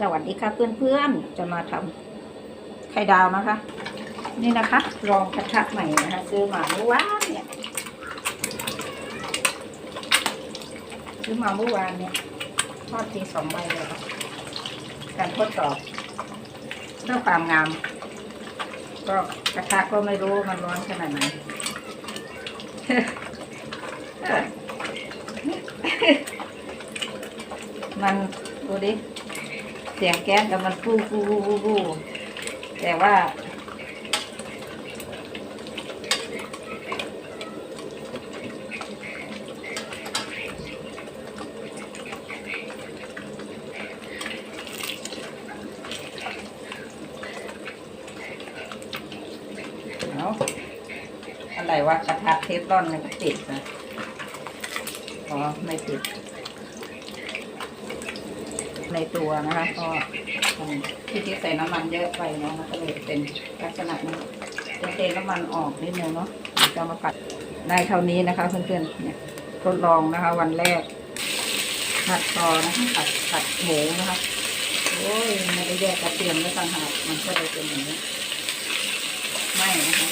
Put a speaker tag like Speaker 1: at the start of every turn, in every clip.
Speaker 1: สวัสดีค่ะเพื่อนๆ จะมาทำไข่ดาวนะคะ นี่นะคะลองกระทะใหม่นะคะซื้อมาเมื่อวานเนี่ยซื้อมาเมื่อวานเนี่ยทอดทีสองใบเลยค่ะการทดสอบเพื่อความงาม ก็กระทะก็ไม่รู้มันร้อนขนาดไหนมันดูดิ เสียงแก๊สแต่มันฟูฟูฟูฟูฟูแต่ว่า เอาอะไรวะกระทะเทฟลอนมันติดนะอ๋อ ไม่ติด ในตัวนะคะก็ที่ที่ใส่น้ำมันเยอะไปเนาะมันก็เลยเป็นลักษณะนี้จะเทน้ำมันออกนิดนึงเนาะเดี๋ยวจะมาผัดได้เท่านี้นะคะเพื่อนๆเนี่ยทดลองนะคะ วันแรกผัดต่อนะคะผัดผัดหมูนะคะโอ้ยไม่ได้แยกกระเทียมแล้วต่างหากมันก็เลยเป็นอย่างนี้ไม่นะคะ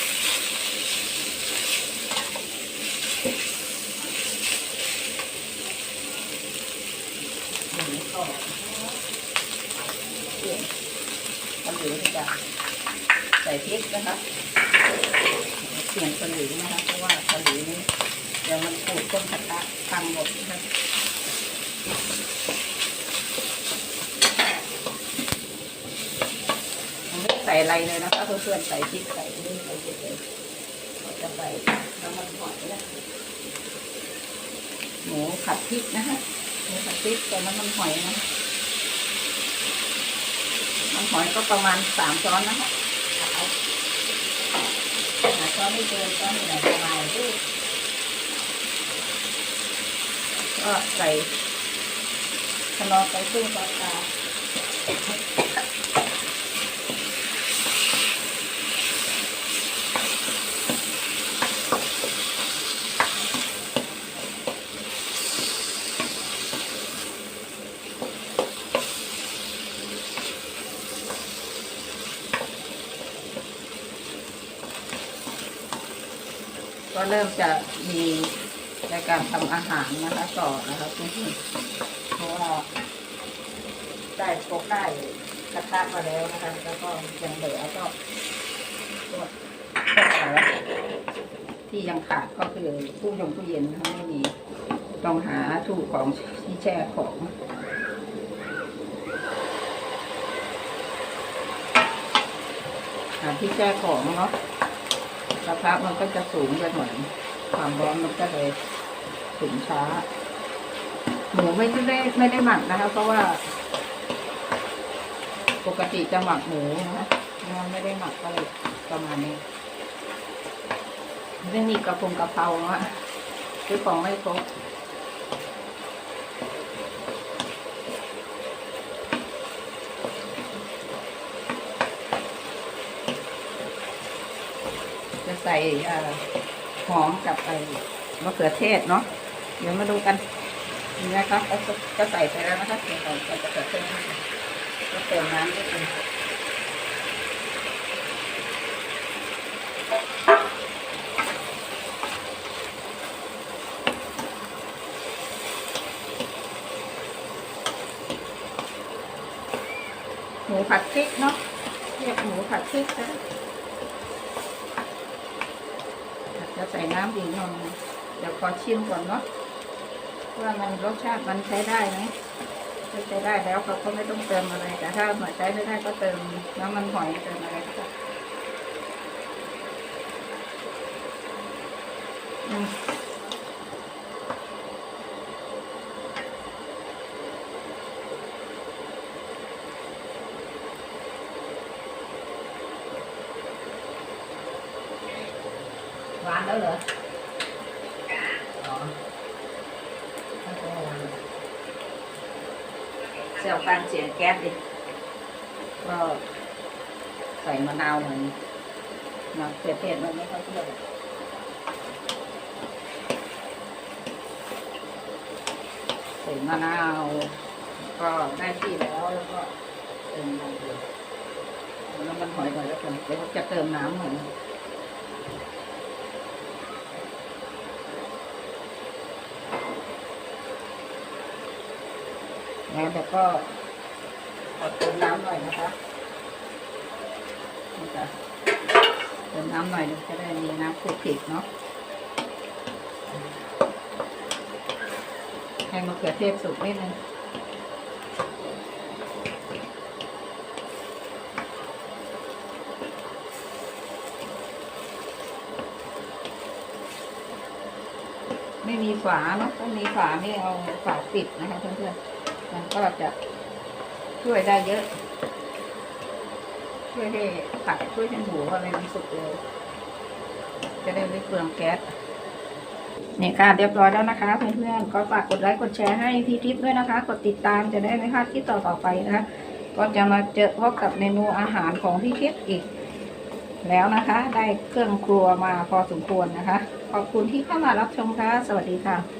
Speaker 1: อย่างนี้ก็ เปลี่ยน หลิวจะใส่พริกนะคะเปลี่ยนตะหลิวนะคะเพราะว่าตะหลิวนี้เดี๋ยวมันขูดต้นกระทะพังหมดนะคะไม่ใส่อะไรเลยนะคะเพื่อนๆใส่พริกใส่นี่ใส่เฉยๆเราจะใส่น้ำมันหอยนะหมูผัดพริกนะคะหมูผัดพริกใส่น้ำมันหอยนะ น้ำหอยก็ประมาณสามช้อนนะคะเอาหาช้อนไม่เกินช้อนหนึ่งประมาณนี้ก็ใส่ขนมไปครึ่งปลาตา ก็เริ่มจะมีในการทำอาหารนะคะต่อนะคะเพื่อนๆเพราะว่าได้โกได้กระทะมาแล้วนะคะ แล้วก็ยังเหลือก็ก็ก็เหลือที่ยังขาดก็คือตู้ยงตู้เย็นนะคะไม่มีต้องหาตู้ของที่แช่ของหาที่แช่ของเนาะ กระทะมันก็จะสูงไปหน่อยความร้อนมันก็เลยถึงช้าหมูไม่ได้ไม่ได้หมักนะคะ เพราะว่า ปกติจะหมักหมูนะคะมันไม่ได้หมักก็เลยประมาณนี้ไม่มีกระพงกระเพราอะคือของไม่ครบ ใส่หอมกับไอ้มะเขือเทศเนาะเดี๋ยวมาดูกันนี่นะคะก็ก็ใส่ไปแล้วนะคะเดี๋ยวเราจะเกิดเทศนก็เติมน้ำนิดนึงหมูผัดพริกเนาะเรียกหมูผัดพริกนะ จะใส่น้ำอีกหน่อยเดี๋ยวขอชิมก่อนเนาะว่ามันรสชาติมันใช้ได้ไหมถ้าใช้ได้แล้วเขาก็ไม่ต้องเติมอะไร แต่ถ้าหมาใช้ไม่ได้ก็เติมน้ำมันหอยเติมอะไรก็ได้อืมหวาน แล้วเหรอเซลการเสียงแก๊สดิ ก็ใส่มะนาวหน่อยมะเขือเทศมันไม่ค่อยเปรี้ยวใส่มะนาว ก็ได้ที่แล้วแล้วก็ติมน้ำมันเลยเอาน้ำมันหอยก่อนแล้วกันเดี๋ยวจะเติมน้ำหน่อย นะแล้วเดี๋ยวก็ขอเติมน้ำหน่อยนะคะนี่จ้ะเติมน้ำหน่อยถึงจะได้มีน้ำคลุกคลิกเนาะให้มะเขือเทศสุกนิดนึงไม่มีฝาเนาะถ้ามีฝาไม่เอาฝาปิดนะคะเพื่อนๆ มันก็จะช่วยได้เยอะ ช่วยให้ผักช่วยให้หมูอะไรมันสุกเร็วจะได้ไม่เปลืองแก๊สนี่ค่ะเรียบร้อยแล้วนะคะเพื่อนๆก็ฝากกดไลค์กดแชร์ให้พี่ทิพย์ด้วยนะคะ กดติดตามจะได้ไม่พลาดคลิปต่อๆไปนะคะก็จะมาเจอพบกับเมนูอาหารของพี่ทิพย์อีก แล้วนะคะ ได้เครื่องครัวมาพอสมควรนะคะ ขอบคุณที่เข้ามารับชมค่ะ สวัสดีค่ะ